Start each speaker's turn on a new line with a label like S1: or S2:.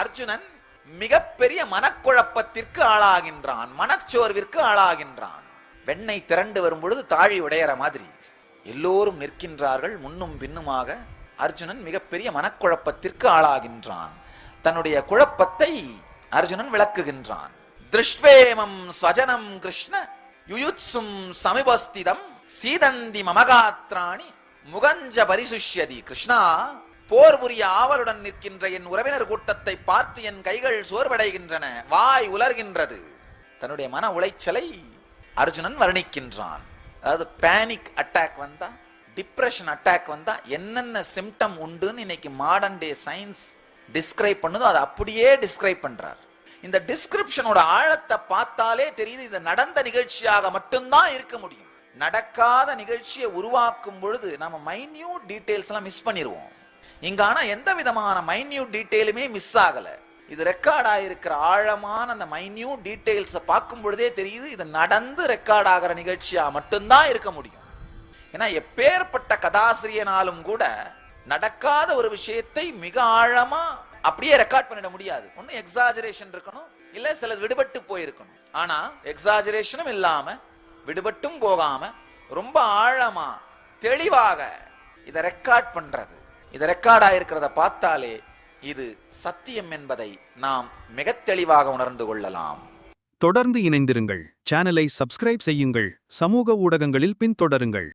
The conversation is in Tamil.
S1: அர்ஜுனன் மிகப்பெரிய மனக்குழப்பத்திற்கு ஆளாகின்றான் மனச்சோர்விற்கு ஆளாகின்றான். வெண்ணை திரண்டு வரும் பொழுது தாழி உடையற மாதிரி. எல்லோரும் நிற்கின்றார்கள் முன்னும் பின்னுமாக அர்ஜுனன் மிகப்பெரிய மனக்குழப்பத்திற்கு ஆளாகின்றான். தன்னுடைய குழப்பத்தை அர்ஜுனன் விளக்குகின்றான். திருஷ்வேமம் ஸ்வஜனம் கிருஷ்ண யுயுத்சும் சமிபஸ்திதம் சீதந்தி மமகாத்ராணி முகஞ்ச பரிசுஷ்யதி கிருஷ்ணா போர் புரிய ஆவலுடன் நிற்கின்ற என் உறவினர் கூட்டத்தை பார்த்து என் கைகள் சோர்வடைகின்றன. வாய் உலர்கின்றது. தன்னுடைய மன உளைச்சலை அர்ஜுனன் வர்ணிக்கின்றான். அதாவது பேனிக் அட்டாக் வந்தா டிப்ரெஷன் அட்டாக் வந்தா என்னென்ன சிம்டம் உண்டுன்னு இன்னைக்கு மாடர்ன் டே சயின்ஸ் டிஸ்கிரைப் பண்ணுதோ அதை அப்படியே டிஸ்கிரைப் பண்றார். இந்த டிஸ்கிரிப்ஷனோட ஆழத்தை பார்த்தாலே தெரியுது இது நடந்த நிகழ்ச்சியாக மட்டும்தான் இருக்க முடியும். நடக்காத நிகழ்ச்சியை உருவாக்கும் பொழுது நம்ம மைன்யூட் டீட்டெயில்ஸ் எல்லாம் மிஸ் பண்ணிடுவோம் இங்க ஆனா எந்த விதமான மைன்யூட் டீட்டெயிலுமே மிஸ் ஆகல. இது ரெக்கார்ட் ஆயிருக்கிற ஆழமான அந்த மைன்யூட் டீடைல்ஸை பார்க்கும் பொழுதே தெரியுது இது நடந்து ரெக்கார்ட் ஆகிற நிகழ்ச்சியா மட்டும்தான் இருக்க முடியும். ஏன்னா எப்பேற்பட்ட கதாசிரியனாலும் கூட நடக்காத ஒரு விஷயத்தை மிக ஆழமா அப்படியே ரெக்கார்ட் பண்ணிட முடியாது. ஒன்றும் எக்ஸாஜரேஷன் இருக்கணும் இல்ல சில விடுபட்டு போயிருக்கணும். ஆனா எக்ஸாஜரேஷனும் இல்லாம விடுபட்டும் போகாம ரொம்ப ஆழமா தெளிவாக இதை ரெக்கார்ட் பண்றது. இது ரெக்கார்ட் ஆயிருக்கிறத பார்த்தாலே இது சத்தியம் என்பதை நாம் மிக தெளிவாக உணர்ந்து கொள்ளலாம்.
S2: தொடர்ந்து இணைந்திருங்கள். சேனலை சப்ஸ்கிரைப் செய்யுங்கள். சமூக ஊடகங்களில் பின்தொடருங்கள்.